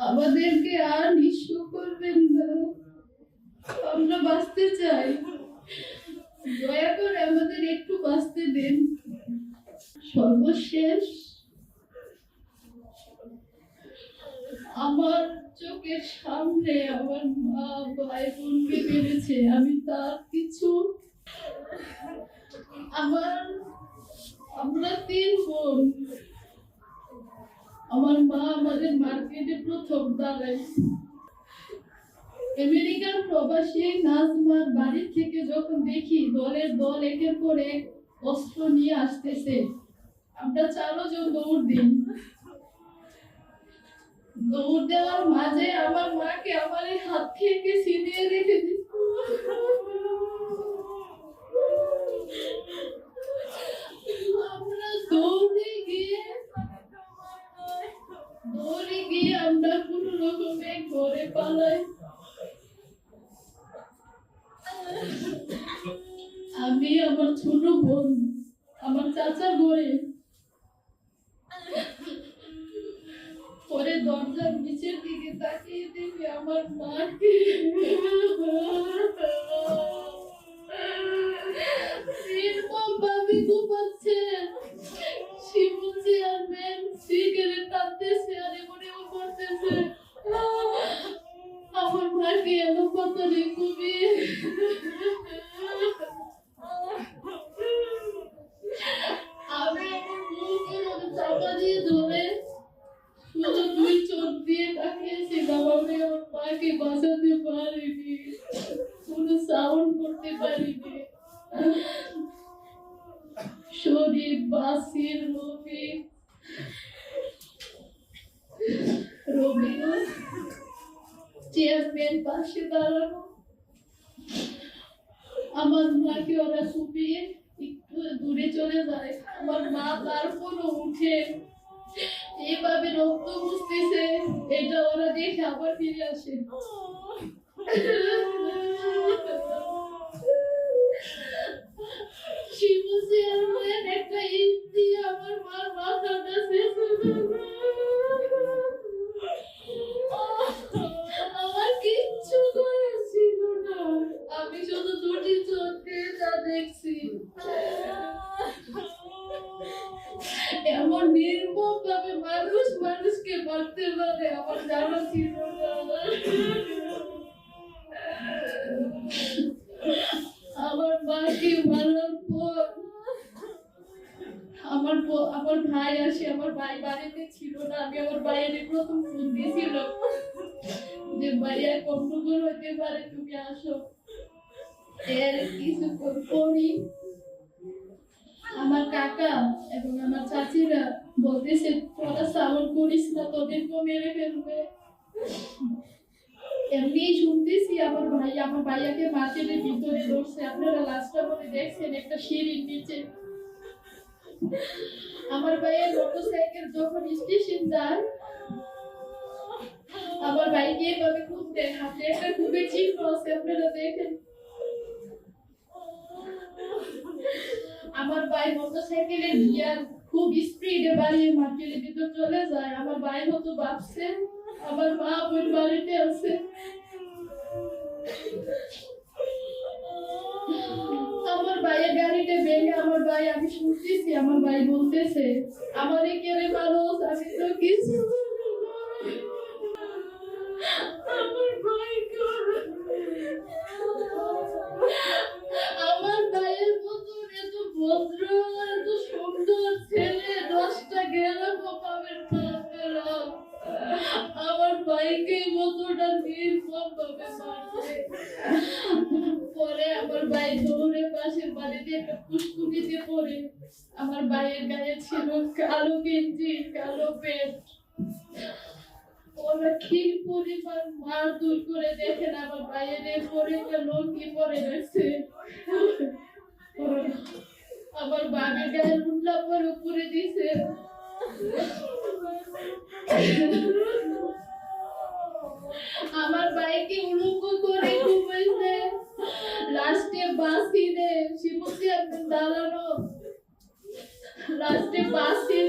আমাদেরকে আর নিঃস্ব করবেন না। আমরা বাঁচতে চাই। দয়া করে আমাদের একটু বাঁচতে দেন। সর্বশেষ, আমার চোখের সামনে আমার মা ভাই বোনকে মেরেছে। আমি তার কিছু আমার আমরা তিন বোন। আমার মা আমাদের মার্কেটে প্রথম দাঁড়ায় আমেরিকার প্রবাসী নাজমার বাড়ি থেকে যখন দেখি দলের দল একের পর এক অস্ত্র নিয়ে আসতেছে, আমরা চারজন দৌড় দিই। দৌড় দেওয়ার মাঝে আমার মাকে আমার হাত থেকে ছিনিয়ে রেখে দিই আমরা দৌড়ে গিয়ে দৌড়ে গিয়ে আমরা কোনো রকমে ঘরে আমি আমার ছোট বোন, আমার চাচার ঘরে। পরে দরজার নিচের দিকে তাকিয়ে দেখি আমার মাকে। আমার মাকে এলো কত রে খুবই আমি আমার দিয়ে ধরে শুধু দুই চোখ দিয়ে তাকিয়েছিলাম আমি আমার মাকে বাঁচাতে পারিনি কোনো সাউন্ড করতে পারিনি শরীর বাসির রবি রবি চেয়ারম্যান পাশে দাঁড়ানো আমার মাকে ওরা শুপিয়ে একটু দূরে চলে যায়। আমার মা তারপরও উঠে। এইভাবে রক্ত বুঝতেছে এটা ওরা দেখে আবার ফিরে আসে। শিবু চেয়ারম্যান একটা আমি শুধু দুটি চোখ তা দেখছি। এমন নির্মম ভাবে মানুষ মানুষকে মারতে পারে, আমার জানা ছিল আমার মাকে মারার পর আমার আমার ভাই আসে, আমার ভাই বাড়িতে ছিল না, আমি আমার ভাইয়ের প্রথম ফোন দিয়েছিল যে, ভাইয়া গন্ডগোল হতে পারে, তুমি আসো। এর কিছুক্ষণ পরই আমার কাকা এবং আমার চাচিরা বলতেছে, তোরা সাউন্ড করিস না তোদেরকেও মেরে ফেলবে। এমনি শুনতেছি আমার ভাই, আমার ভাইয়াকে মার্কেটের ভিতরে ধরছে। আপনারা লাস্টটা বলে দেখছেন, একটা সিঁড়ির নিচে। আমার ভাইয়ের মোটরসাইকেল যখন স্টেশন যায়, আমার ভাইকে এভাবে খুঁজতে হাতে একটা খুবই চিহ্ন আছে, আপনারা দেখেন। আমার ভাই মোটরসাইকেলের গিয়ার খুব স্পিডে বাড়িয়ে মার্কেটের ভিতর চলে যায়। আমার ভাই হতো ভাবছে, আমার মা ওই বাড়িতে আছে। আমার ভাইয়ের গাড়িতে ভেঙে আমার ভাই আমি শুনতেছি, আমার ভাই বলতেছে আমারে কেড়ে মানুষ আমি তো কিছু পরে আমার ভাই দৌড়ে পাশের বাড়িতে একটা পুষ্কুনিতে পড়ে। আমার ভাইয়ের গায়ে ছিল কালো গেঞ্জি, কালো পেট ওরা কি পরিমাণ মার দূর করে দেখেন আমার ভাইয়ের পরে গেল কি পরে গেছে আমার বাবার গায়ে উল্লা পর উপরে দিছে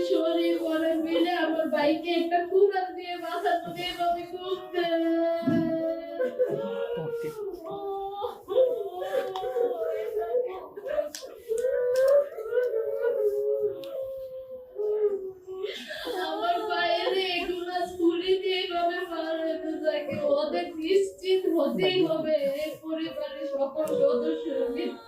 শরীর পরে মিলে আমার বাইকে একটা কুড়াল দিয়ে মাথা আমার বাইরে এগুলো দিয়ে পার হতে থাকে। ওদের নিশ্চিত হতেই হবে। এই পরিবারের সকল সদস্যের মৃত্যু